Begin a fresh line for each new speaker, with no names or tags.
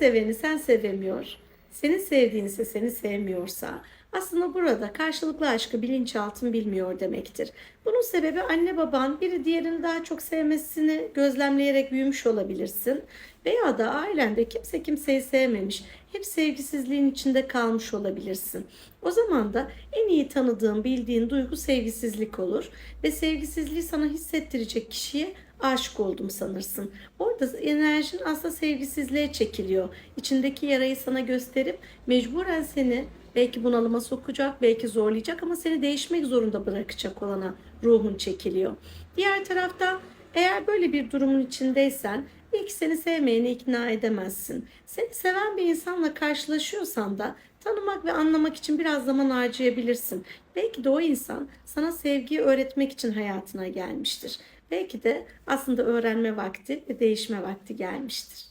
seveni sen sevemiyor, senin sevdiğin ise seni sevmiyorsa aslında burada karşılıklı aşkı bilinçaltın bilmiyor demektir. Bunun sebebi anne baban biri diğerini daha çok sevmesini gözlemleyerek büyümüş olabilirsin. Veya da ailende kimse kimseyi sevmemiş, hep sevgisizliğin içinde kalmış olabilirsin. O zaman da en iyi tanıdığın, bildiğin duygu sevgisizlik olur ve sevgisizliği sana hissettirecek kişiye aşık oldum sanırsın. Orada enerjin aslında sevgisizliğe çekiliyor. İçindeki yarayı sana gösterip mecburen seni belki bunalıma sokacak, belki zorlayacak ama seni değişmek zorunda bırakacak olana ruhun çekiliyor. Diğer tarafta eğer böyle bir durumun içindeysen belki seni sevmeyeni ikna edemezsin. Seni seven bir insanla karşılaşıyorsan da tanımak ve anlamak için biraz zaman harcayabilirsin. Belki de o insan sana sevgiyi öğretmek için hayatına gelmiştir. Belki de aslında öğrenme vakti ve değişme vakti gelmiştir.